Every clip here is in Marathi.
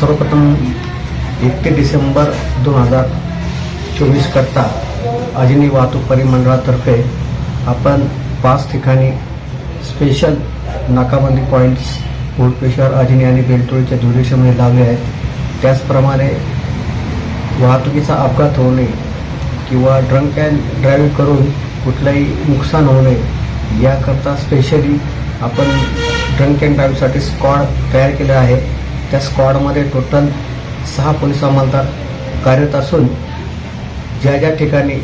सर्वप्रथम एकते डिसेंबर दोन हजार चोवीस करता अजिनी वाहतूक परिमंडळातर्फे आपण पाच ठिकाणी स्पेशल नाकाबंदी पॉईंट्स घोडपेश्वर अजिनी आणि बेलटोळीच्या दुर्दिशेमध्ये लावले आहेत. त्याचप्रमाणे वाहतुकीचा अपघात होऊ नये किंवा ड्रंक अँड ड्राईव्ह करून कुठलंही नुकसान होऊ नये याकरता स्पेशली आपण ड्रंक अँड ड्राईव्हसाठी स्क्वॉड तयार केले आहे त्या स्क्वॉडमध्ये टोटल सहा पोलीस अंमलदार कार्यरत असून ज्या ज्या ठिकाणी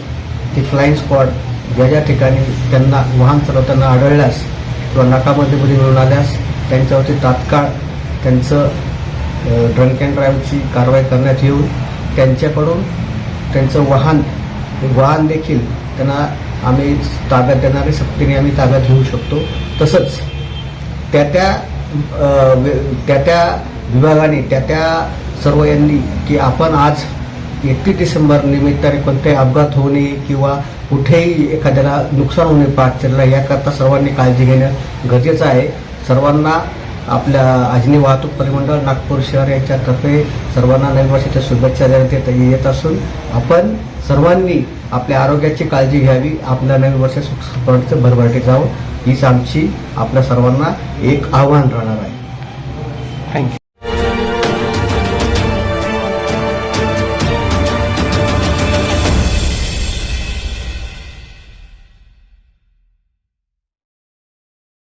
ती फ्लाईंग स्क्वॉड ज्या ज्या ठिकाणी त्यांना वाहन चालवताना आढळल्यास किंवा नाकाबंदीमध्ये मिळून आल्यास त्यांच्यावरती तात्काळ त्यांचं ड्रंक अँड ड्राईव्हची कारवाई करण्यात येऊन त्यांच्याकडून त्यांचं वाहन वाहन देखील त्यांना आम्ही ताब्यात देणारी सक्तीने आम्ही ताब्यात घेऊ शकतो. तसंच त्या त्या त्या त्या विभागाने त्या त्या सर्व यांनी की आपण आज एकतीस डिसेंबर निमित्ताने कोणताही अपघात होऊ नये किंवा कुठेही एखाद्याला नुकसान होऊ नये पाठचरला याकरता सर्वांनी काळजी घेणं गरजेचं आहे. सर्वांना आपल्या अजनी वाहतूक परिमंडळ नागपूर शहर याच्यातर्फे सर्वांना नवीन वर्षाच्या शुभेच्छा देण्यात येत असून आपण सर्वांनी आपल्या आरोग्याची काळजी घ्यावी. आपल्या नवीन वर्ष सुखसुखाचं भरभराटी जावं हीच आमची आपल्या सर्वांना एक आव्हान राहणार आहे. थँक्यू